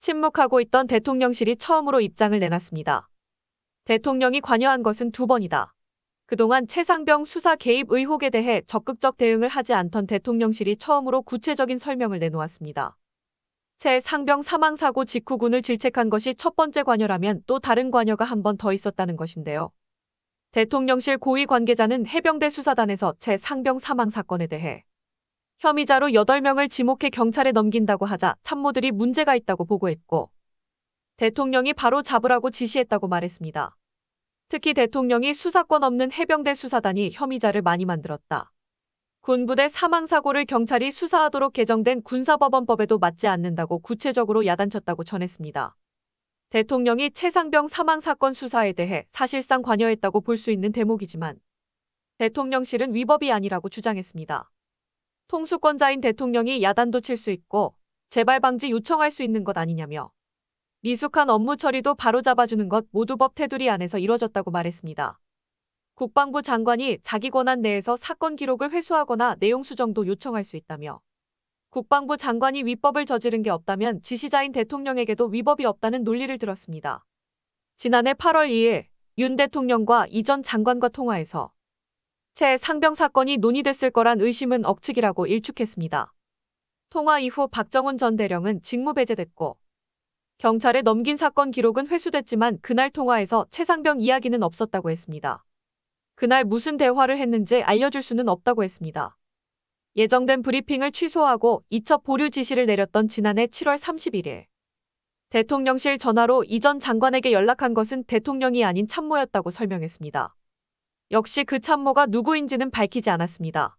침묵하고 있던 대통령실이 처음으로 입장을 내놨습니다. 대통령이 관여한 것은 두 번이다. 그동안 최상병 수사 개입 의혹에 대해 적극적 대응을 하지 않던 대통령실이 처음으로 구체적인 설명을 내놓았습니다. 최상병 사망 사고 직후 군을 질책한 것이 첫 번째 관여라면 또 다른 관여가 한 번 더 있었다는 것인데요. 대통령실 고위 관계자는 해병대 수사단에서 최상병 사망 사건에 대해 혐의자로 8명을 지목해 경찰에 넘긴다고 하자 참모들이 문제가 있다고 보고했고 대통령이 바로 잡으라고 지시했다고 말했습니다. 특히 대통령이 수사권 없는 해병대 수사단이 혐의자를 많이 만들었다. 군부대 사망사고를 경찰이 수사하도록 개정된 군사법원법에도 맞지 않는다고 구체적으로 야단쳤다고 전했습니다. 대통령이 최상병 사망사건 수사에 대해 사실상 관여했다고 볼 수 있는 대목이지만 대통령실은 위법이 아니라고 주장했습니다. 통수권자인 대통령이 야단도 칠 수 있고 재발 방지 요청할 수 있는 것 아니냐며 미숙한 업무 처리도 바로잡아주는 것 모두 법 테두리 안에서 이뤄졌다고 말했습니다. 국방부 장관이 자기 권한 내에서 사건 기록을 회수하거나 내용 수정도 요청할 수 있다며 국방부 장관이 위법을 저지른 게 없다면 지시자인 대통령에게도 위법이 없다는 논리를 들었습니다. 지난해 8월 2일 윤 대통령과 이전 장관과 통화에서 채 상병 사건이 논의됐을 거란 의심은 억측이라고 일축했습니다. 통화 이후 박정훈 전 대령은 직무 배제됐고 경찰에 넘긴 사건 기록은 회수됐지만 그날 통화에서 최상병 이야기는 없었다고 했습니다. 그날 무슨 대화를 했는지 알려줄 수는 없다고 했습니다. 예정된 브리핑을 취소하고 이첩 보류 지시를 내렸던 지난해 7월 31일 대통령실 전화로 이전 장관에게 연락한 것은 대통령이 아닌 참모였다고 설명했습니다. 역시 그 참모가 누구인지는 밝히지 않았습니다.